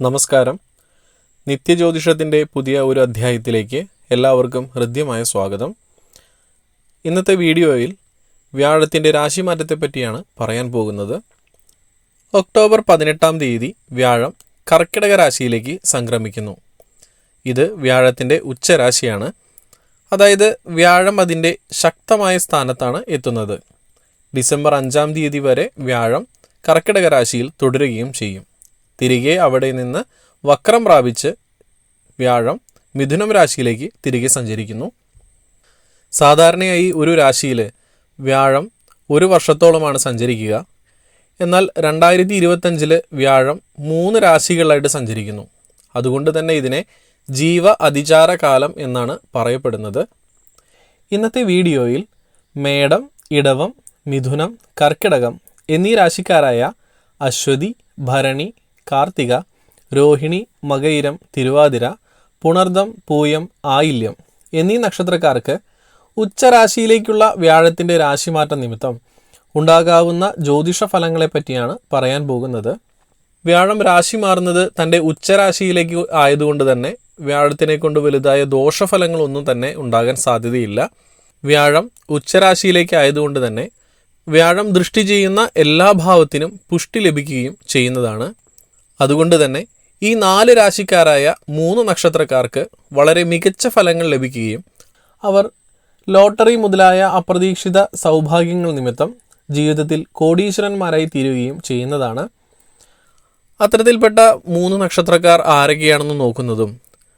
നമസ്കാരം. നിത്യജ്യോതിഷത്തിന്റെ പുതിയ ഒരു അധ്യായത്തിലേക്ക് എല്ലാവർക്കും ഹൃദ്യമായ സ്വാഗതം. ഇന്നത്തെ വീഡിയോയിൽ വ്യാഴത്തിന്റെ രാശിമാറ്റത്തെ പറ്റിയാണ് പറയാൻ പോകുന്നത്. ഒക്ടോബർ പതിനെട്ടാം തീയതി വ്യാഴം കർക്കിടക രാശിയിലേക്ക് സംക്രമിക്കുന്നു. ഇത് വ്യാഴത്തിന്റെ ഉച്ചരാശിയാണ്. അതായത് വ്യാഴം അതിന്റെ ശക്തമായ സ്ഥാനത്താണ് എത്തുന്നത്. ഡിസംബർ അഞ്ചാം തീയതി വരെ വ്യാഴം കർക്കിടക രാശിയിൽ തുടരുകയും ചെയ്യും. തിരികെ അവിടെ നിന്ന് വക്രം പ്രാപിച്ച് വ്യാഴം മിഥുനം രാശിയിലേക്ക് തിരികെ സഞ്ചരിക്കുന്നു. സാധാരണയായി ഒരു രാശിയിൽ വ്യാഴം ഒരു വർഷത്തോളമാണ് സഞ്ചരിക്കുക. എന്നാൽ രണ്ടായിരത്തി ഇരുപത്തഞ്ചിൽ വ്യാഴം മൂന്ന് രാശികളായിട്ട് സഞ്ചരിക്കുന്നു. അതുകൊണ്ട് തന്നെ ഇതിനെ ജീവ അതിചാര കാലം എന്നാണ് പറയപ്പെടുന്നത്. ഇന്നത്തെ വീഡിയോയിൽ മേടം ഇടവം മിഥുനം കർക്കിടകം എന്നീ രാശിക്കാരായ അശ്വതി ഭരണി കാർത്തിക രോഹിണി മകയിരം തിരുവാതിര പുണർദം പൂയം ആയില്യം എന്നീ നക്ഷത്രക്കാർക്ക് ഉച്ചരാശിയിലേക്കുള്ള വ്യാഴത്തിന്റെ രാശിമാറ്റം നിമിത്തം ഉണ്ടാകാവുന്ന ജ്യോതിഷ ഫലങ്ങളെ പറ്റിയാണ് പറയാൻ പോകുന്നത്. വ്യാഴം രാശി മാറുന്നത് തന്റെ ഉച്ചരാശിയിലേക്ക് ആയതുകൊണ്ട് തന്നെ വ്യാഴത്തിനെ കൊണ്ട് വലുതായ ദോഷഫലങ്ങളൊന്നും തന്നെ ഉണ്ടാകാൻ സാധ്യതയില്ല. വ്യാഴം ഉച്ചരാശിയിലേക്ക് ആയതുകൊണ്ട് തന്നെ വ്യാഴം ദൃഷ്ടി ചെയ്യുന്ന എല്ലാ ഭാവത്തിനും പുഷ്ടി ലഭിക്കുകയും ചെയ്യുന്നതാണ്. അതുകൊണ്ട് തന്നെ ഈ നാല് രാശിക്കാരായ മൂന്ന് നക്ഷത്രക്കാർക്ക് വളരെ മികച്ച ഫലങ്ങൾ ലഭിക്കുകയും അവർ ലോട്ടറി മുതലായ അപ്രതീക്ഷിത സൗഭാഗ്യങ്ങൾ നിമിത്തം ജീവിതത്തിൽ കോടീശ്വരന്മാരായി തീരുകയും ചെയ്യുന്നതാണ്. അത്തരത്തിൽപ്പെട്ട മൂന്ന് നക്ഷത്രക്കാർ ആരൊക്കെയാണെന്ന് നോക്കുന്നതും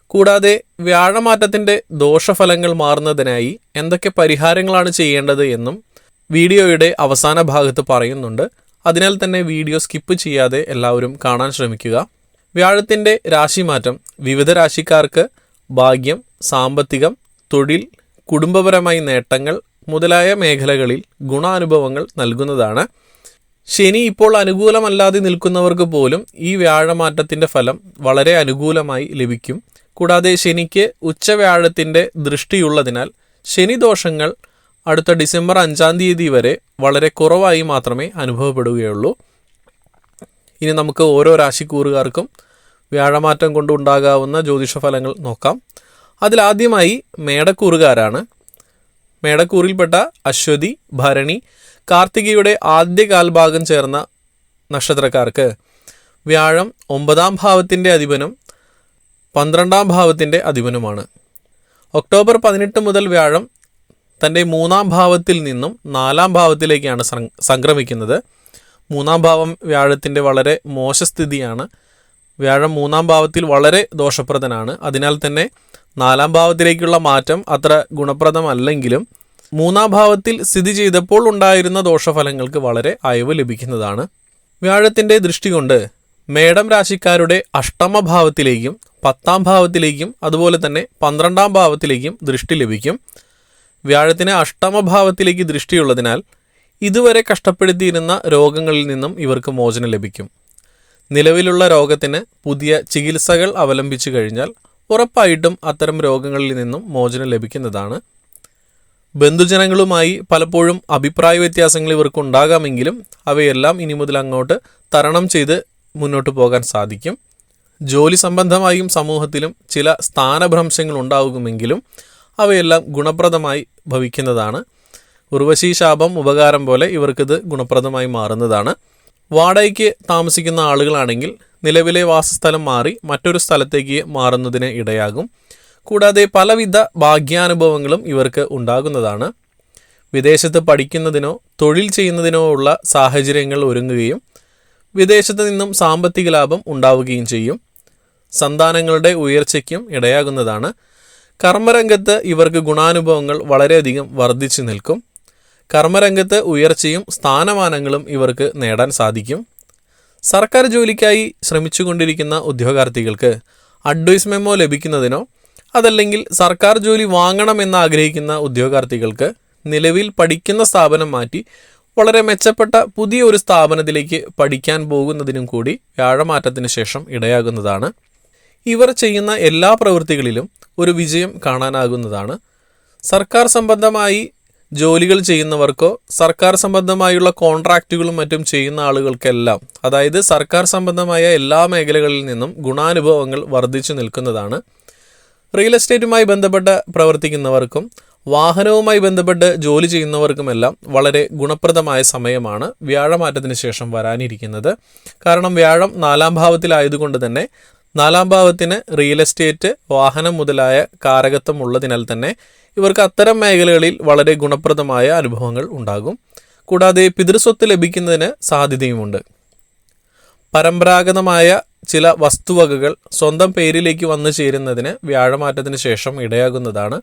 കൂടാതെ വ്യാഴമാറ്റത്തിന്റെ ദോഷഫലങ്ങൾ മാറുന്നതിനായി എന്തൊക്കെ പരിഹാരങ്ങളാണ് ചെയ്യേണ്ടത് എന്നും വീഡിയോയുടെ അവസാന ഭാഗത്ത് പറയുന്നുണ്ട്. അതിനാൽ തന്നെ വീഡിയോ സ്കിപ്പ് ചെയ്യാതെ എല്ലാവരും കാണാൻ ശ്രമിക്കുക. വ്യാഴത്തിന്റെ രാശിമാറ്റം. വിവിധ രാശിക്കാർക്ക് ഭാഗ്യം സാമ്പത്തികം തൊഴിൽ കുടുംബപരമായി നേട്ടങ്ങൾ മുതലായ മേഖലകളിൽ ഗുണാനുഭവങ്ങൾ നൽകുന്നതാണ്. ശനി ഇപ്പോൾ അനുകൂലമല്ലാതെ നിൽക്കുന്നവർക്ക് പോലും ഈ വ്യാഴമാറ്റത്തിന്റെ ഫലം വളരെ അനുകൂലമായി ലഭിക്കും. കൂടാതെ ശനിക്ക് ഉച്ചവ്യാഴത്തിന്റെ ദൃഷ്ടിയുള്ളതിനാൽ ശനിദോഷങ്ങൾ അടുത്ത ഡിസംബർ അഞ്ചാം തീയതി വരെ വളരെ കുറവായി മാത്രമേ അനുഭവപ്പെടുകയുള്ളൂ. ഇനി നമുക്ക് ഓരോ രാശിക്കൂറുകാർക്കും വ്യാഴമാറ്റം കൊണ്ടുണ്ടാകാവുന്ന ജ്യോതിഷ ഫലങ്ങൾ നോക്കാം. അതിലാദ്യമായി മേടക്കൂറുകാരാണ്. മേടക്കൂറിൽപ്പെട്ട അശ്വതി ഭരണി കാർത്തികയുടെ ആദ്യ കാൽഭാഗം ചേർന്ന നക്ഷത്രക്കാർക്ക് വ്യാഴം ഒമ്പതാം ഭാവത്തിന്റെ അധിപനും പന്ത്രണ്ടാം ഭാവത്തിന്റെ അധിപനുമാണ്. ഒക്ടോബർ പതിനെട്ട് മുതൽ വ്യാഴം തന്റെ മൂന്നാം ഭാവത്തിൽ നിന്നും നാലാം ഭാവത്തിലേക്കാണ് സംക്രമിക്കുന്നത്. മൂന്നാം ഭാവം വ്യാഴത്തിന്റെ വളരെ മോശസ്ഥിതിയാണ്. വ്യാഴം മൂന്നാം ഭാവത്തിൽ വളരെ ദോഷപ്രദനാണ്. അതിനാൽ തന്നെ നാലാം ഭാവത്തിലേക്കുള്ള മാറ്റം അത്ര ഗുണപ്രദമല്ലെങ്കിലും മൂന്നാം ഭാവത്തിൽ സ്ഥിതി ചെയ്തപ്പോൾ ഉണ്ടായിരുന്ന ദോഷഫലങ്ങൾക്ക് വളരെ അയവ് ലഭിക്കുന്നതാണ്. വ്യാഴത്തിന്റെ ദൃഷ്ടി കൊണ്ട് മേടം രാശിക്കാരുടെ അഷ്ടമ ഭാവത്തിലേക്കും പത്താം ഭാവത്തിലേക്കും അതുപോലെ തന്നെ പന്ത്രണ്ടാം ഭാവത്തിലേക്കും ദൃഷ്ടി ലഭിക്കും. വ്യാഴത്തിന് അഷ്ടമഭാവത്തിലേക്ക് ദൃഷ്ടിയുള്ളതിനാൽ ഇതുവരെ കഷ്ടപ്പെടുത്തിയിരുന്ന രോഗങ്ങളിൽ നിന്നും ഇവർക്ക് മോചനം ലഭിക്കും. നിലവിലുള്ള രോഗത്തിന് പുതിയ ചികിത്സകൾ അവലംബിച്ചു കഴിഞ്ഞാൽ ഉറപ്പായിട്ടും അത്തരം രോഗങ്ങളിൽ നിന്നും മോചനം ലഭിക്കുന്നതാണ്. ബന്ധുജനങ്ങളുമായി പലപ്പോഴും അഭിപ്രായ വ്യത്യാസങ്ങൾ ഇവർക്ക് ഉണ്ടാകാമെങ്കിലും അവയെല്ലാം ഇനി മുതൽ അങ്ങോട്ട് തരണം ചെയ്ത് മുന്നോട്ട് പോകാൻ സാധിക്കും. ജോലി സംബന്ധമായും സമൂഹത്തിലും ചില സ്ഥാനഭ്രംശങ്ങൾ ഉണ്ടാകുമെങ്കിലും അവയെല്ലാം ഗുണപ്രദമായി ഭവിക്കുന്നതാണ്. ഉർവശി ശാപം ഉപകാരം പോലെ ഇവർക്കിത് ഗുണപ്രദമായി മാറുന്നതാണ്. വാടകയ്ക്ക് താമസിക്കുന്ന ആളുകളാണെങ്കിൽ നിലവിലെ വാസസ്ഥലം മാറി മറ്റൊരു സ്ഥലത്തേക്ക് മാറുന്നതിന് ഇടയാകും. കൂടാതെ പലവിധ ഭാഗ്യാനുഭവങ്ങളും ഇവർക്ക് ഉണ്ടാകുന്നതാണ്. വിദേശത്ത് പഠിക്കുന്നതിനോ തൊഴിൽ ചെയ്യുന്നതിനോ ഉള്ള സാഹചര്യങ്ങൾ ഒരുങ്ങുകയും വിദേശത്ത് നിന്നും സാമ്പത്തിക ലാഭം ഉണ്ടാവുകയും ചെയ്യും. സന്താനങ്ങളുടെ ഉയർച്ചയ്ക്കും ഇടയാകുന്നതാണ്. കർമ്മരംഗത്ത് ഇവർക്ക് ഗുണാനുഭവങ്ങൾ വളരെയധികം വർദ്ധിച്ചു നിൽക്കും. കർമ്മരംഗത്ത് ഉയർച്ചയും സ്ഥാനമാനങ്ങളും ഇവർക്ക് നേടാൻ സാധിക്കും. സർക്കാർ ജോലിക്കായി ശ്രമിച്ചുകൊണ്ടിരിക്കുന്ന ഉദ്യോഗാർത്ഥികൾക്ക് അഡ്വൈസ് മെമ്മോ ലഭിക്കുന്നതിനോ അതല്ലെങ്കിൽ സർക്കാർ ജോലി വാങ്ങണമെന്ന് ആഗ്രഹിക്കുന്ന ഉദ്യോഗാർത്ഥികൾക്ക് നിലവിൽ പഠിക്കുന്ന സ്ഥാപനം മാറ്റി വളരെ മെച്ചപ്പെട്ട പുതിയ ഒരു സ്ഥാപനത്തിലേക്ക് പഠിക്കാൻ പോകുന്നതിനും കൂടി വ്യാഴമാറ്റത്തിന് ശേഷം ഇടയാകുന്നതാണ്. ഇവർ ചെയ്യുന്ന എല്ലാ പ്രവൃത്തികളിലും ഒരു വിജയം കാണാനാകുന്നതാണ്. സർക്കാർ സംബന്ധമായി ജോലികൾ ചെയ്യുന്നവർക്കോ സർക്കാർ സംബന്ധമായുള്ള കോൺട്രാക്റ്റുകളും മറ്റും ചെയ്യുന്ന ആളുകൾക്കെല്ലാം അതായത് സർക്കാർ സംബന്ധമായ എല്ലാ മേഖലകളിൽ നിന്നും ഗുണാനുഭവങ്ങൾ വർദ്ധിച്ചു നിൽക്കുന്നതാണ്. റിയൽ എസ്റ്റേറ്റുമായി ബന്ധപ്പെട്ട് പ്രവർത്തിക്കുന്നവർക്കും വാഹനവുമായി ബന്ധപ്പെട്ട് ജോലി ചെയ്യുന്നവർക്കുമെല്ലാം വളരെ ഗുണപ്രദമായ സമയമാണ് വ്യാഴമാറ്റത്തിന് ശേഷം വരാനിരിക്കുന്നത്. കാരണം വ്യാഴം നാലാം ഭാവത്തിലായതുകൊണ്ട് തന്നെ നാലാം ഭാവത്തിന് റിയൽ എസ്റ്റേറ്റ് വാഹനം മുതലായ കാരകത്വം ഉള്ളതിനാൽ തന്നെ ഇവർക്ക് അത്തരം മേഖലകളിൽ വളരെ ഗുണപ്രദമായ അനുഭവങ്ങൾ ഉണ്ടാകും. കൂടാതെ പിതൃസ്വത്ത് ലഭിക്കുന്നതിന് സാധ്യതയുമുണ്ട്. പരമ്പരാഗതമായ ചില വസ്തുവകകൾ സ്വന്തം പേരിലേക്ക് വന്നു ചേരുന്നതിന് വ്യാഴമാറ്റത്തിന് ശേഷം ഇടയാകുന്നതാണ്.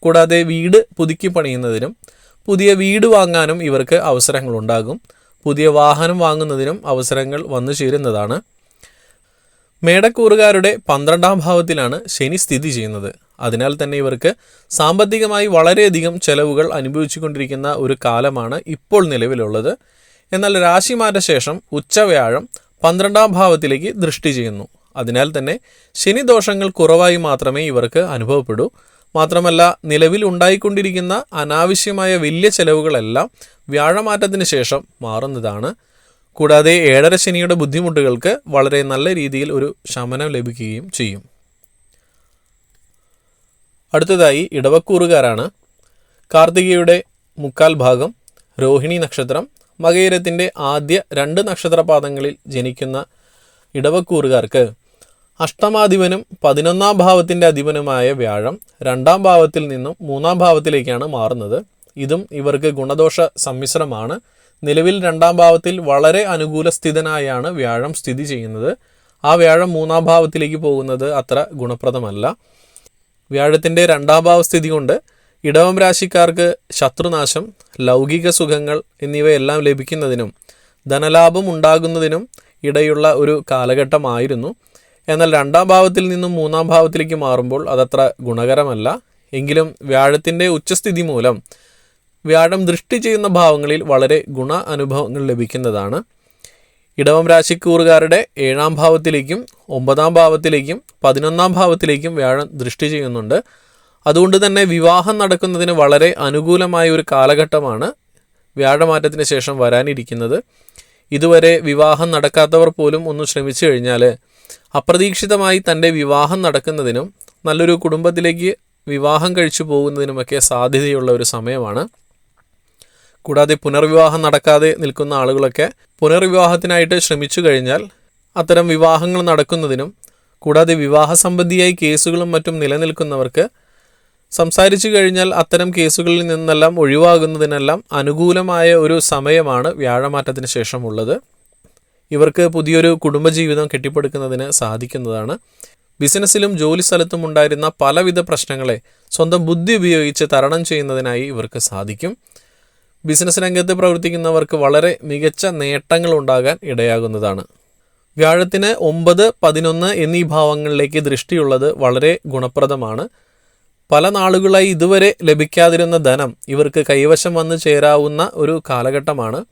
കൂടാതെ വീട് പുതുക്കി പണിയുന്നതിനും പുതിയ വീട് വാങ്ങാനും ഇവർക്ക് അവസരങ്ങളുണ്ടാകും പുതിയ വാഹനം വാങ്ങുന്നതിനും അവസരങ്ങൾ വന്നു ചേരുന്നതാണ്. മേടക്കൂറുകാരുടെ പന്ത്രണ്ടാം ഭാവത്തിലാണ് ശനി സ്ഥിതി ചെയ്യുന്നത്. അതിനാൽ തന്നെ ഇവർക്ക് സാമ്പത്തികമായി വളരെയധികം ചെലവുകൾ അനുഭവിച്ചുകൊണ്ടിരിക്കുന്ന ഒരു കാലമാണ് ഇപ്പോൾ നിലവിലുള്ളത്. എന്നാൽ രാശിമാറ്റ ശേഷം ഉച്ചവ്യാഴം പന്ത്രണ്ടാം ഭാവത്തിലേക്ക് ദൃഷ്ടി ചെയ്യുന്നു. അതിനാൽ തന്നെ ശനിദോഷങ്ങൾ കുറവായി മാത്രമേ ഇവർക്ക് അനുഭവപ്പെടൂ. മാത്രമല്ല നിലവിൽ ഉണ്ടായിക്കൊണ്ടിരിക്കുന്ന അനാവശ്യമായ വലിയ ചെലവുകളെല്ലാം വ്യാഴമാറ്റത്തിന് ശേഷം മാറുന്നതാണ്. കൂടാതെ ഏഴര ശനിയുടെ ബുദ്ധിമുട്ടുകൾക്ക് വളരെ നല്ല രീതിയിൽ ഒരു ശമനം ലഭിക്കുകയും ചെയ്യും. അടുത്തതായി ഇടവക്കൂറുകാരാണ്. കാർത്തികയുടെ മുക്കാൽ ഭാഗം രോഹിണി നക്ഷത്രം മകയിരത്തിന്റെ ആദ്യ രണ്ട് നക്ഷത്രപാദങ്ങളിൽ ജനിക്കുന്ന ഇടവക്കൂറുകാർക്ക് അഷ്ടമാധിപനും പതിനൊന്നാം ഭാവത്തിന്റെ അധിപനുമായ വ്യാഴം രണ്ടാം ഭാവത്തിൽ നിന്നും മൂന്നാം ഭാവത്തിലേക്കാണ് മാറുന്നത്. ഇതും ഇവർക്ക് ഗുണദോഷ സമ്മിശ്രമാണ്. നിലവിൽ രണ്ടാം ഭാവത്തിൽ വളരെ അനുകൂല സ്ഥിതനായാണ് വ്യാഴം സ്ഥിതി ചെയ്യുന്നത്. ആ വ്യാഴം മൂന്നാം ഭാവത്തിലേക്ക് പോകുന്നത് അത്ര ഗുണപ്രദമല്ല. വ്യാഴത്തിന്റെ രണ്ടാം ഭാവസ്ഥിതി കൊണ്ട് ഇടവം രാശിക്കാർക്ക് ശത്രുനാശം ലൗകിക സുഖങ്ങൾ എന്നിവയെല്ലാം ലഭിക്കുന്നതിനും ധനലാഭം ഉണ്ടാകുന്നതിനും ഇടയുള്ള ഒരു കാലഘട്ടമായിരുന്നു. എന്നാൽ രണ്ടാം ഭാവത്തിൽ നിന്നും മൂന്നാം ഭാവത്തിലേക്ക് മാറുമ്പോൾ അതത്ര ഗുണകരമല്ല. എങ്കിലും വ്യാഴത്തിന്റെ ഉച്ചസ്ഥിതി മൂലം വ്യാഴം ദൃഷ്ടി ചെയ്യുന്ന ഭാവങ്ങളിൽ വളരെ ഗുണ അനുഭവങ്ങൾ ലഭിക്കുന്നതാണ്. ഇടവം രാശിക്കൂറുകാരുടെ ഏഴാം ഭാവത്തിലേക്കും ഒമ്പതാം ഭാവത്തിലേക്കും പതിനൊന്നാം ഭാവത്തിലേക്കും വ്യാഴം ദൃഷ്ടി ചെയ്യുന്നുണ്ട്. അതുകൊണ്ട് തന്നെ വിവാഹം നടക്കുന്നതിന് വളരെ അനുകൂലമായ ഒരു കാലഘട്ടമാണ് വ്യാഴമാറ്റത്തിന് ശേഷം വരാനിരിക്കുന്നത്. ഇതുവരെ വിവാഹം നടക്കാത്തവർ പോലും ഒന്ന് ശ്രമിച്ചു കഴിഞ്ഞാൽ അപ്രതീക്ഷിതമായി തന്റെ വിവാഹം നടക്കുന്നതിനും നല്ലൊരു കുടുംബത്തിലേക്ക് വിവാഹം കഴിച്ചു പോകുന്നതിനുമൊക്കെ സാധ്യതയുള്ള ഒരു സമയമാണ്. കൂടാതെ പുനർവിവാഹം നടക്കാതെ നിൽക്കുന്ന ആളുകളൊക്കെ പുനർവിവാഹത്തിനായിട്ട് ശ്രമിച്ചു കഴിഞ്ഞാൽ അത്തരം വിവാഹങ്ങൾ നടക്കുന്നതിനും കൂടാതെ വിവാഹ സംബന്ധിയായി കേസുകളും മറ്റും നിലനിൽക്കുന്നവർക്ക് സംസാരിച്ചു കഴിഞ്ഞാൽ അത്തരം കേസുകളിൽ നിന്നെല്ലാം ഒഴിവാകുന്നതിനെല്ലാം അനുകൂലമായ ഒരു സമയമാണ് വ്യാഴമാറ്റത്തിന് ശേഷമുള്ളത്. ഇവർക്ക് പുതിയൊരു കുടുംബജീവിതം കെട്ടിപ്പടുക്കുന്നതിന് സാധിക്കുന്നതാണ്. ബിസിനസ്സിലും ജോലി സ്ഥലത്തും ഉണ്ടായിരുന്ന പലവിധ പ്രശ്നങ്ങളെ സ്വന്തം ബുദ്ധി ഉപയോഗിച്ച് തരണം ചെയ്യുന്നതിനായി ഇവർക്ക് സാധിക്കും. ബിസിനസ് രംഗത്ത് പ്രവർത്തിക്കുന്നവർക്ക് വളരെ മികച്ച നേട്ടങ്ങൾ ഉണ്ടാകാൻ ഇടയാകുന്നതാണ്. വ്യാഴത്തിന് ഒമ്പത് പതിനൊന്ന് എന്നീ ഭാവങ്ങളിലേക്ക് ദൃഷ്ടിയുള്ളത് വളരെ ഗുണപ്രദമാണ്. പല നാളുകളായി ഇതുവരെ ലഭിക്കാതിരുന്ന ധനം ഇവർക്ക് കൈവശം വന്ന് ചേരാവുന്ന ഒരു കാലഘട്ടമാണ്.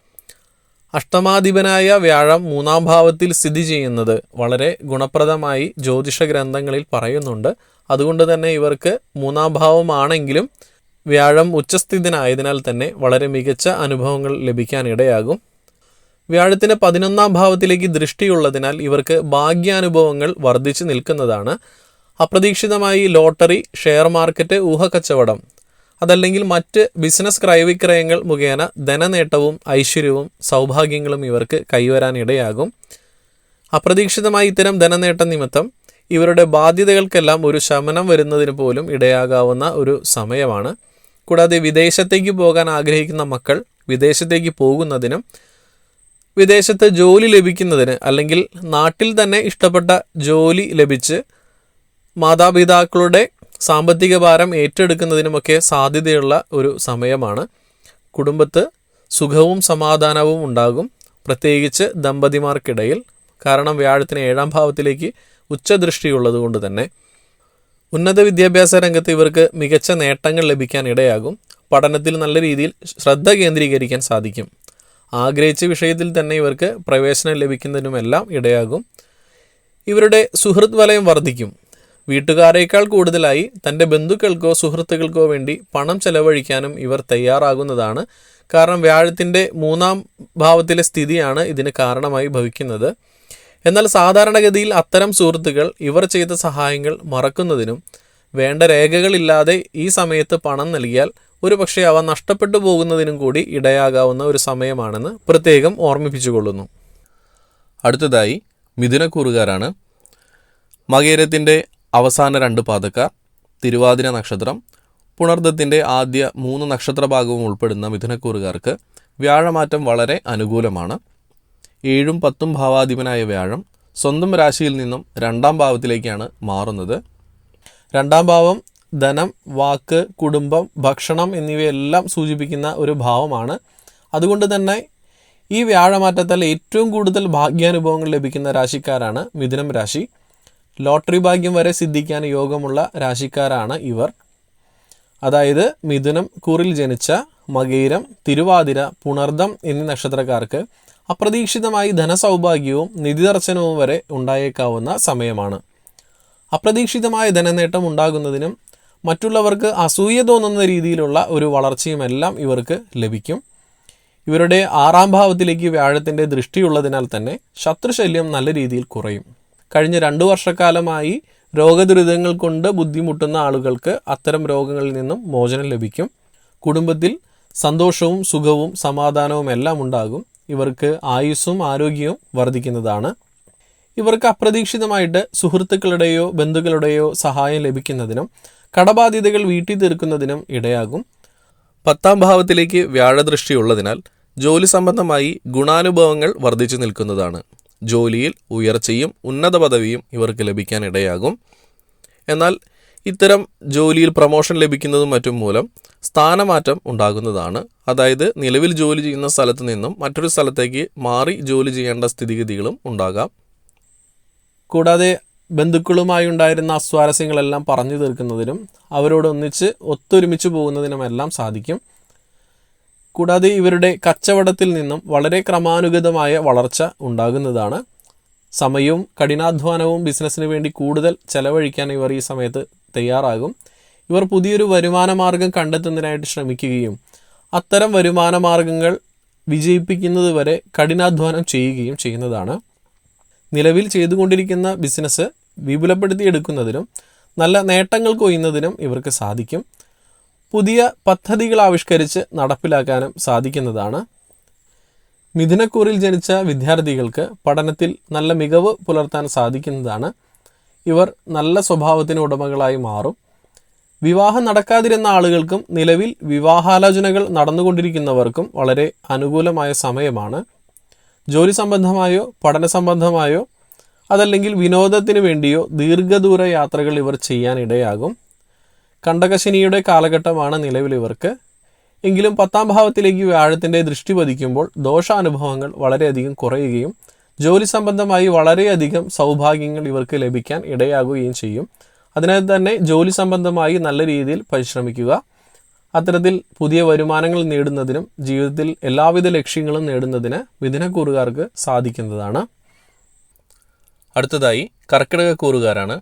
അഷ്ടമാധിപനായ വ്യാഴം മൂന്നാം ഭാവത്തിൽ സ്ഥിതി ചെയ്യുന്നത് വളരെ ഗുണപ്രദമായി ജ്യോതിഷ ഗ്രന്ഥങ്ങളിൽ പറയുന്നുണ്ട്. അതുകൊണ്ട് തന്നെ ഇവർക്ക് മൂന്നാം ഭാവമാണെങ്കിലും വ്യാഴം ഉച്ചസ്ഥിതനായതിനാൽ തന്നെ വളരെ മികച്ച അനുഭവങ്ങൾ ലഭിക്കാൻ ഇടയാകും വ്യാഴത്തിന് പതിനൊന്നാം ഭാവത്തിലേക്ക് ദൃഷ്ടിയുള്ളതിനാൽ ഇവർക്ക് ഭാഗ്യാനുഭവങ്ങൾ വർദ്ധിച്ചു നിൽക്കുന്നതാണ്. അപ്രതീക്ഷിതമായി ലോട്ടറി ഷെയർ മാർക്കറ്റ് ഊഹക്കച്ചവടം അതല്ലെങ്കിൽ മറ്റ് ബിസിനസ് ക്രയവിക്രയങ്ങൾ മുഖേന ധനനേട്ടവും ഐശ്വര്യവും സൗഭാഗ്യങ്ങളും ഇവർക്ക് കൈവരാനിടയാകും. അപ്രതീക്ഷിതമായി ഇത്തരം ധനനേട്ട നിമിത്തം ഇവരുടെ ബാധ്യതകൾക്കെല്ലാം ഒരു ശമനം വരുന്നതിന് പോലും ഇടയാകാവുന്ന ഒരു സമയമാണ്. കൂടാതെ വിദേശത്തേക്ക് പോകാൻ ആഗ്രഹിക്കുന്ന മക്കൾ വിദേശത്തേക്ക് പോകുന്നതിനും വിദേശത്ത് ജോലി ലഭിക്കുന്നതിന് അല്ലെങ്കിൽ നാട്ടിൽ തന്നെ ഇഷ്ടപ്പെട്ട ജോലി ലഭിച്ച് മാതാപിതാക്കളുടെ സാമ്പത്തിക ഭാരം ഏറ്റെടുക്കുന്നതിനുമൊക്കെ സാധ്യതയുള്ള ഒരു സമയമാണ്. കുടുംബത്ത് സുഖവും സമാധാനവും ഉണ്ടാകും. പ്രത്യേകിച്ച് ദമ്പതിമാർക്കിടയിൽ. കാരണം വ്യാഴത്തിന് ഏഴാം ഭാവത്തിലേക്ക് ഉച്ചദൃഷ്ടിയുള്ളത് കൊണ്ട് തന്നെ. ഉന്നത വിദ്യാഭ്യാസ രംഗത്ത് ഇവർക്ക് മികച്ച നേട്ടങ്ങൾ ലഭിക്കാൻ ഇടയാകും. പഠനത്തിൽ നല്ല രീതിയിൽ ശ്രദ്ധ കേന്ദ്രീകരിക്കാൻ സാധിക്കും. ആഗ്രഹിച്ച വിഷയത്തിൽ തന്നെ ഇവർക്ക് പ്രവേശനം ലഭിക്കുന്നതിനുമെല്ലാം ഇടയാകും. ഇവരുടെ സുഹൃത് വലയം വർദ്ധിക്കും. വീട്ടുകാരേക്കാൾ കൂടുതലായി തന്റെ ബന്ധുക്കൾക്കോ സുഹൃത്തുക്കൾക്കോ വേണ്ടി പണം ചെലവഴിക്കാനും ഇവർ തയ്യാറാകുന്നതാണ്. കാരണം വ്യാഴത്തിന്റെ മൂന്നാം ഭാവത്തിലെ സ്ഥിതിയാണ് ഇതിന് കാരണമായി ഭവിക്കുന്നത്. എന്നാൽ സാധാരണഗതിയിൽ അത്തരം സുഹൃത്തുക്കൾ ഇവർ ചെയ്ത സഹായങ്ങൾ മറക്കുന്നതിനും വേണ്ട രേഖകളില്ലാതെ ഈ സമയത്ത് പണം നൽകിയാൽ ഒരു പക്ഷേ അവ നഷ്ടപ്പെട്ടു പോകുന്നതിനും കൂടി ഇടയാകാവുന്ന ഒരു സമയമാണെന്ന് പ്രത്യേകം ഓർമ്മിപ്പിച്ചുകൊള്ളുന്നു. അടുത്തതായി മിഥുനക്കൂറുകാരാണ് മകേരത്തിന്റെ അവസാന രണ്ട് പാതക്കാർ തിരുവാതിര നക്ഷത്രം പുണർദത്തിന്റെ ആദ്യ മൂന്ന് നക്ഷത്രഭാഗവും ഉൾപ്പെടുന്ന മിഥുനക്കൂറുകാർക്ക് വ്യാഴമാറ്റം വളരെ അനുകൂലമാണ്. ഏഴും പത്തും ഭാവാധിപനായ വ്യാഴം സ്വന്തം രാശിയിൽ നിന്നും രണ്ടാം ഭാവത്തിലേക്കാണ് മാറുന്നത്. രണ്ടാം ഭാവം ധനം വാക്ക് കുടുംബം ഭക്ഷണം എന്നിവയെല്ലാം സൂചിപ്പിക്കുന്ന ഒരു ഭാവമാണ്. അതുകൊണ്ട് തന്നെ ഈ വ്യാഴമാറ്റത്താൽ ഏറ്റവും കൂടുതൽ ഭാഗ്യാനുഭവങ്ങൾ ലഭിക്കുന്ന രാശിക്കാരാണ് മിഥുനം രാശി. ലോട്ടറി ഭാഗ്യം വരെ സിദ്ധിക്കാൻ യോഗമുള്ള രാശിക്കാരാണ് ഇവർ. അതായത് മിഥുനം കൂറിൽ ജനിച്ച മകേരം തിരുവാതിര പുണർദം എന്നീ നക്ഷത്രക്കാർക്ക് അപ്രതീക്ഷിതമായി ധനസൗഭാഗ്യവും നിധിദർശനവും വരെ ഉണ്ടായേക്കാവുന്ന സമയമാണ്. അപ്രതീക്ഷിതമായ ധനനേട്ടം ഉണ്ടാകുന്നതിനും മറ്റുള്ളവർക്ക് അസൂയ തോന്നുന്ന രീതിയിലുള്ള ഒരു വളർച്ചയുമെല്ലാം ഇവർക്ക് ലഭിക്കും. ഇവരുടെ ആറാം ഭാവത്തിലേക്ക് വ്യാഴത്തിന്റെ ദൃഷ്ടിയുള്ളതിനാൽ തന്നെ ശത്രുശല്യം നല്ല രീതിയിൽ കുറയും. കഴിഞ്ഞ രണ്ടു വർഷക്കാലമായി രോഗദുരിതങ്ങൾ കൊണ്ട് ബുദ്ധിമുട്ടുന്ന ആളുകൾക്ക് അത്തരം രോഗങ്ങളിൽ നിന്നും മോചനം ലഭിക്കും. കുടുംബത്തിൽ സന്തോഷവും സുഖവും സമാധാനവും എല്ലാം ഉണ്ടാകും. ഇവർക്ക് ആയുസ്സും ആരോഗ്യവും വർദ്ധിക്കുന്നതാണ്. ഇവർക്ക് അപ്രതീക്ഷിതമായിട്ട് സുഹൃത്തുക്കളുടെയോ ബന്ധുക്കളുടെയോ സഹായം ലഭിക്കുന്നതിനും കടബാധ്യതകൾ വീട്ടി തീർക്കുന്നതിനും ഇടയാകും. പത്താം ഭാവത്തിലേക്ക് വ്യാഴദൃഷ്ടിയുള്ളതിനാൽ ജോലി സംബന്ധമായി ഗുണാനുഭവങ്ങൾ വർദ്ധിച്ചു നിൽക്കുന്നതാണ്. ജോലിയിൽ ഉയർച്ചയും ഉന്നത പദവിയും ഇവർക്ക് ലഭിക്കാൻ ഇടയാകും. എന്നാൽ ഇത്തരം ജോലിയിൽ പ്രമോഷൻ ലഭിക്കുന്നതും മറ്റും മൂലം സ്ഥാനമാറ്റം ഉണ്ടാകുന്നതാണ്. അതായത് നിലവിൽ ജോലി ചെയ്യുന്ന സ്ഥലത്ത് നിന്നും മറ്റൊരു സ്ഥലത്തേക്ക് മാറി ജോലി ചെയ്യേണ്ട സ്ഥിതിഗതികളും ഉണ്ടാകാം. കൂടാതെ ബന്ധുക്കളുമായി ഉണ്ടായിരുന്ന അസ്വാരസ്യങ്ങളെല്ലാം പറഞ്ഞു തീർക്കുന്നതിനും അവരോട് ഒന്നിച്ച് ഒത്തൊരുമിച്ച് പോകുന്നതിനുമെല്ലാം സാധിക്കും. കൂടാതെ ഇവരുടെ കച്ചവടത്തിൽ നിന്നും വളരെ ക്രമാനുഗതമായ വളർച്ച ഉണ്ടാകുന്നതാണ്. സമയവും കഠിനാധ്വാനവും ബിസിനസ്സിന് വേണ്ടി കൂടുതൽ ചെലവഴിക്കാൻ ഇവർ ഈ സമയത്ത് തയ്യാറാകും. ഇവർ പുതിയൊരു വരുമാന മാർഗം കണ്ടെത്തുന്നതിനായിട്ട് ശ്രമിക്കുകയും അത്തരം വരുമാന മാർഗങ്ങൾ വിജയിപ്പിക്കുന്നത് വരെ കഠിനാധ്വാനം ചെയ്യുകയും ചെയ്യുന്നതാണ്. നിലവിൽ ചെയ്തുകൊണ്ടിരിക്കുന്ന ബിസിനസ് വിപുലപ്പെടുത്തിയെടുക്കുന്നതിനും നല്ല നേട്ടങ്ങൾ കൊയ്യുന്നതിനും ഇവർക്ക് സാധിക്കും. പുതിയ പദ്ധതികൾ ആവിഷ്കരിച്ച് നടപ്പിലാക്കാനും സാധിക്കുന്നതാണ്. മിഥുനക്കൂറിൽ ജനിച്ച വിദ്യാർത്ഥികൾക്ക് പഠനത്തിൽ നല്ല മികവ് പുലർത്താൻ സാധിക്കുന്നതാണ്. ഇവർ നല്ല സ്വഭാവത്തിന് ഉടമകളായി മാറും. വിവാഹം നടക്കാതിരുന്ന ആളുകൾക്കും നിലവിൽ വിവാഹാലോചനകൾ നടന്നുകൊണ്ടിരിക്കുന്നവർക്കും വളരെ അനുകൂലമായ സമയമാണ്. ജോലി സംബന്ധമായോ പഠന സംബന്ധമായോ അതല്ലെങ്കിൽ വിനോദത്തിന് വേണ്ടിയോ ദീർഘദൂര യാത്രകൾ ഇവർ ചെയ്യാൻ ഇടയാകും. കണ്ടകശനിയുടെ കാലഘട്ടമാണ് നിലവിൽ ഇവർക്ക്. എങ്കിലും പത്താം ഭാവത്തിലേക്ക് വ്യാഴത്തിന്റെ ദൃഷ്ടി പതിക്കുമ്പോൾ ദോഷാനുഭവങ്ങൾ വളരെയധികം കുറയുകയും ജോലി സംബന്ധമായി വളരെയധികം സൗഭാഗ്യങ്ങൾ ഇവർക്ക് ലഭിക്കാൻ ഇടയാകുകയും ചെയ്യും. അതിനാൽ തന്നെ ജോലി സംബന്ധമായി നല്ല രീതിയിൽ പരിശ്രമിക്കുക. അത്തരത്തിൽ പുതിയ വരുമാനങ്ങൾ നേടുന്നതിനും ജീവിതത്തിൽ എല്ലാവിധ ലക്ഷ്യങ്ങളും നേടുന്നതിന് മിഥുനക്കൂറുകാർക്ക് സാധിക്കുന്നതാണ്. അടുത്തതായി കർക്കിടകക്കൂറുകാരാണ്.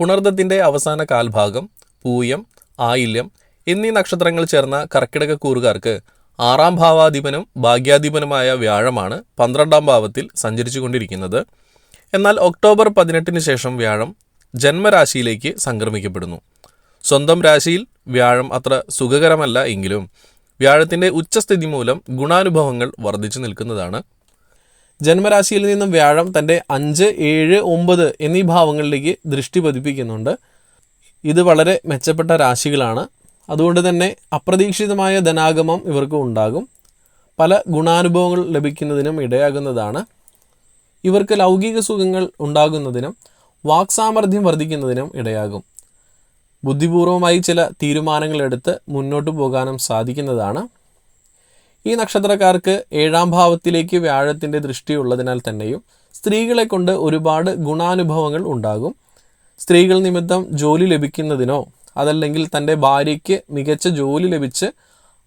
പുണർദത്തിന്റെ അവസാന കാൽഭാഗം പൂയം ആയില്യം എന്നീ നക്ഷത്രങ്ങൾ ചേർന്ന കർക്കിടകക്കൂറുകാർക്ക് ആറാം ഭാവാധിപനും ഭാഗ്യാധിപനുമായ വ്യാഴമാണ് പന്ത്രണ്ടാം ഭാവത്തിൽ സഞ്ചരിച്ചു കൊണ്ടിരിക്കുന്നത് എന്നാൽ ഒക്ടോബർ പതിനെട്ടിന് ശേഷം വ്യാഴം ജന്മരാശിയിലേക്ക് സംക്രമിക്കപ്പെടുന്നു. സ്വന്തം രാശിയിൽ വ്യാഴം അത്ര സുഖകരമല്ല എങ്കിലും വ്യാഴത്തിന്റെ ഉച്ചസ്ഥിതി മൂലം ഗുണാനുഭവങ്ങൾ വർദ്ധിച്ചു നിൽക്കുന്നതാണ്. ജന്മരാശിയിൽ നിന്നും വ്യാഴം തന്റെ അഞ്ച് ഏഴ് ഒമ്പത് എന്നീ ഭാവങ്ങളിലേക്ക് ദൃഷ്ടി പതിപ്പിക്കുന്നുണ്ട്. ഇത് വളരെ മെച്ചപ്പെട്ട രാശികളാണ്. അതുകൊണ്ട് തന്നെ അപ്രതീക്ഷിതമായ ധനാഗമം ഇവർക്ക് ഉണ്ടാകും. പല ഗുണാനുഭവങ്ങൾ ലഭിക്കുന്നതിനും ഇടയാകുന്നതാണ്. ഇവർക്ക് ലൗകിക സുഖങ്ങൾ ഉണ്ടാകുന്നതിനും വാക്സാമർഥ്യം വർദ്ധിക്കുന്നതിനും ഇടയാകും. ബുദ്ധിപൂർവമായി ചില തീരുമാനങ്ങൾ എടുത്ത് മുന്നോട്ട് പോകാനും സാധിക്കുന്നതാണ്. ഈ നക്ഷത്രക്കാർക്ക് ഏഴാം ഭാവത്തിലേക്ക് വ്യാഴത്തിന്റെ ദൃഷ്ടിയുള്ളതിനാൽ തന്നെയും സ്ത്രീകളെ കൊണ്ട് ഒരുപാട് ഗുണാനുഭവങ്ങൾ ഉണ്ടാകും. സ്ത്രീകൾ നിമിത്തം ജോലി ലഭിക്കുന്നതിനോ അതല്ലെങ്കിൽ തന്റെ ഭാര്യയ്ക്ക് മികച്ച ജോലി ലഭിച്ച്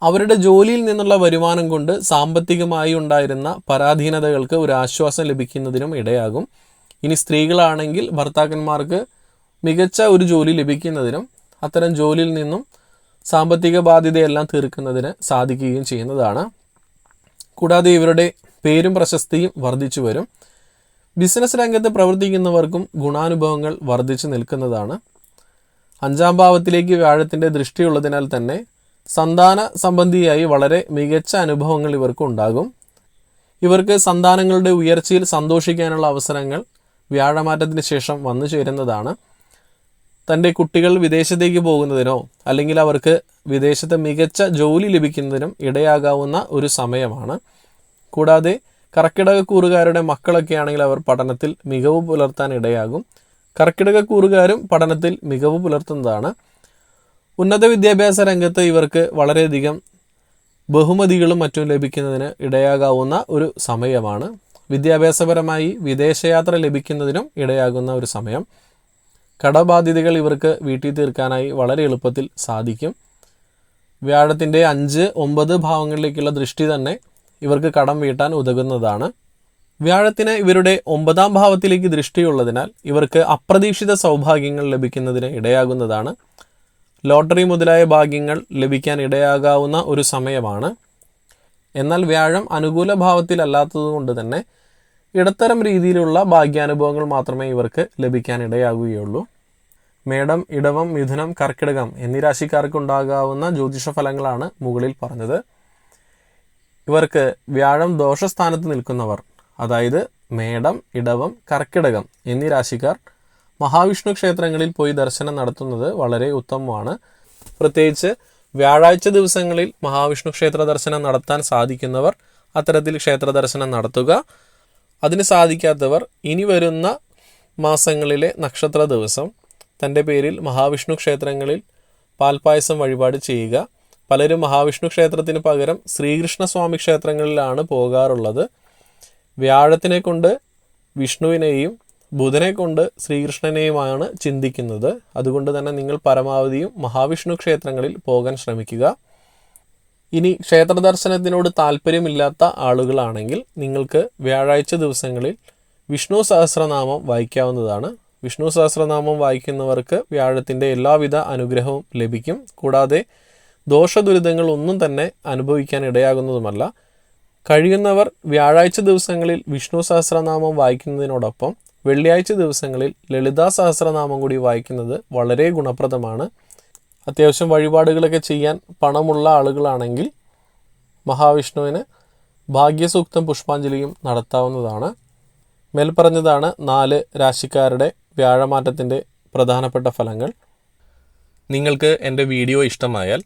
അവരുടെ ജോലിയിൽ നിന്നുള്ള വരുമാനം കൊണ്ട് സാമ്പത്തികമായി ഉണ്ടായിരുന്ന പരാധീനതകൾക്ക് ഒരു ആശ്വാസം ലഭിക്കുന്നതിനും ഇടയാകും. ഇനി സ്ത്രീകളാണെങ്കിൽ ഭർത്താക്കന്മാർക്ക് മികച്ച ഒരു ജോലി ലഭിക്കുന്നതിനും അത്തരം ജോലിയിൽ നിന്നും സാമ്പത്തിക ബാധ്യതയെല്ലാം തീർക്കുന്നതിന് സാധിക്കുകയും ചെയ്യുന്നതാണ്. കൂടാതെ ഇവരുടെ പേരും പ്രശസ്തിയും വർദ്ധിച്ചു വരും. ബിസിനസ് രംഗത്ത് പ്രവർത്തിക്കുന്നവർക്കും ഗുണാനുഭവങ്ങൾ വർദ്ധിച്ചു നിൽക്കുന്നതാണ്. അഞ്ചാം ഭാവത്തിലേക്ക് വ്യാഴത്തിന്റെ ദൃഷ്ടിയുള്ളതിനാൽ തന്നെ സന്താന സംബന്ധിയായി വളരെ മികച്ച അനുഭവങ്ങൾ ഇവർക്ക് ഉണ്ടാകും. ഇവർക്ക് സന്താനങ്ങളുടെ ഉയർച്ചയിൽ സന്തോഷിക്കാനുള്ള അവസരങ്ങൾ വ്യാഴമാറ്റത്തിന് ശേഷം വന്നു ചേരുന്നതാണ്. തന്റെ കുട്ടികൾ വിദേശത്തേക്ക് പോകുന്നതിനോ അല്ലെങ്കിൽ അവർക്ക് വിദേശത്ത് മികച്ച ജോലി ലഭിക്കുന്നതിനും ഇടയാകാവുന്ന ഒരു സമയമാണ്. കൂടാതെ കർക്കിടക കൂറുകാരുടെ മക്കളൊക്കെ ആണെങ്കിൽ അവർ പഠനത്തിൽ മികവ് പുലർത്താൻ ഇടയാകും. കർക്കിടക കൂറുകാരും പഠനത്തിൽ മികവ് പുലർത്തുന്നതാണ്. ഉന്നത വിദ്യാഭ്യാസ രംഗത്ത് ഇവർക്ക് വളരെയധികം ബഹുമതികളും മറ്റും ലഭിക്കുന്നതിന് ഇടയാകാവുന്ന ഒരു സമയമാണ്. വിദ്യാഭ്യാസപരമായി വിദേശയാത്ര ലഭിക്കുന്നതിനും ഇടയാകുന്ന ഒരു സമയം. കടബാധ്യതകൾ ഇവർക്ക് വീട്ടിൽ തീർക്കാനായി വളരെ എളുപ്പത്തിൽ സാധിക്കും. വ്യാഴത്തിന്റെ അഞ്ച് ഒമ്പത് ഭാവങ്ങളിലേക്കുള്ള ദൃഷ്ടി തന്നെ ഇവർക്ക് കടം വീട്ടാൻ ഉതകുന്നതാണ്. വ്യാഴത്തിന് ഇവരുടെ ഒമ്പതാം ഭാവത്തിലേക്ക് ദൃഷ്ടിയുള്ളതിനാൽ ഇവർക്ക് അപ്രതീക്ഷിത സൗഭാഗ്യങ്ങൾ ലഭിക്കുന്നതിന് ഇടയാകുന്നതാണ്. ലോട്ടറി മുതലായ ഭാഗ്യങ്ങൾ ലഭിക്കാൻ ഇടയാകാവുന്ന ഒരു സമയമാണ്. എന്നാൽ വ്യാഴം അനുകൂല ഭാവത്തിലല്ലാത്തതുകൊണ്ട് തന്നെ ഇടത്തരം രീതിയിലുള്ള ഭാഗ്യാനുഭവങ്ങൾ മാത്രമേ ഇവർക്ക് ലഭിക്കാൻ ഇടയാകുകയുള്ളൂ. മേടം ഇടവം മിഥുനം കർക്കിടകം എന്നീ രാശിക്കാർക്ക് ഉണ്ടാകാവുന്ന ജ്യോതിഷ ഫലങ്ങളാണ് മുകളിൽ പറഞ്ഞത്. ഇവർക്ക് വ്യാഴം ദോഷസ്ഥാനത്ത് നിൽക്കുന്നവർ അതായത് മേടം ഇടവം കർക്കിടകം എന്നീ രാശിക്കാർ മഹാവിഷ്ണു ക്ഷേത്രങ്ങളിൽ പോയി ദർശനം നടത്തുന്നത് വളരെ ഉത്തമമാണ്. പ്രത്യേകിച്ച് വ്യാഴാഴ്ച ദിവസങ്ങളിൽ മഹാവിഷ്ണു ക്ഷേത്ര ദർശനം നടത്താൻ സാധിക്കുന്നവർ അത്തരത്തിൽ ക്ഷേത്ര ദർശനം നടത്തുക. അതിന് സാധിക്കാത്തവർ ഇനി വരുന്ന മാസങ്ങളിലെ നക്ഷത്ര ദിവസം തന്റെ പേരിൽ മഹാവിഷ്ണു ക്ഷേത്രങ്ങളിൽ പാൽപ്പായസം വഴിപാട് ചെയ്യുക. പലരും മഹാവിഷ്ണു ക്ഷേത്രത്തിന് പകരം ശ്രീകൃഷ്ണസ്വാമി ക്ഷേത്രങ്ങളിലാണ് പോകാറുള്ളത്. വ്യാഴത്തിനെ കൊണ്ട് വിഷ്ണുവിനെയും ബുധനെ കൊണ്ട് ശ്രീകൃഷ്ണനെയുമാണ് ചിന്തിക്കുന്നത്. അതുകൊണ്ട് തന്നെ നിങ്ങൾ പരമാവധിയും മഹാവിഷ്ണു ക്ഷേത്രങ്ങളിൽ പോകാൻ ശ്രമിക്കുക. ഇനി ക്ഷേത്ര ദർശനത്തിനോട് താല്പര്യമില്ലാത്ത ആളുകളാണെങ്കിൽ നിങ്ങൾക്ക് വ്യാഴാഴ്ച ദിവസങ്ങളിൽ വിഷ്ണു സഹസ്രനാമം വായിക്കാവുന്നതാണ്. വിഷ്ണു സഹസ്രനാമം വായിക്കുന്നവർക്ക് വ്യാഴത്തിന്റെ എല്ലാവിധ അനുഗ്രഹവും ലഭിക്കും. കൂടാതെ ദോഷദുരിതങ്ങൾ ഒന്നും തന്നെ അനുഭവിക്കാൻ ഇടയാകുന്നതുമല്ല. കഴിയുന്നവർ വ്യാഴാഴ്ച ദിവസങ്ങളിൽ വിഷ്ണു സഹസ്രനാമം വായിക്കുന്നതിനോടൊപ്പം വെള്ളിയാഴ്ച ദിവസങ്ങളിൽ ലളിതാ സഹസ്രനാമം കൂടി വായിക്കുന്നത് വളരെ ഗുണപ്രദമാണ്. അത്യാവശ്യം വഴിപാടുകളൊക്കെ ചെയ്യാൻ പണമുള്ള ആളുകളാണെങ്കിൽ മഹാവിഷ്ണുവിന് ഭാഗ്യസൂക്തം പുഷ്പാഞ്ജലിയും നടത്താവുന്നതാണ്. മേൽപ്പറഞ്ഞതാണ് നാല് രാശിക്കാരുടെ വ്യാഴമാറ്റത്തിന്റെ പ്രധാനപ്പെട്ട ഫലങ്ങൾ. നിങ്ങൾക്ക് എന്റെ വീഡിയോ ഇഷ്ടമായാൽ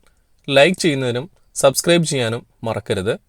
ലൈക്ക് ചെയ്യുന്നതിനും സബ്സ്ക്രൈബ് ചെയ്യാനും മറക്കരുത്.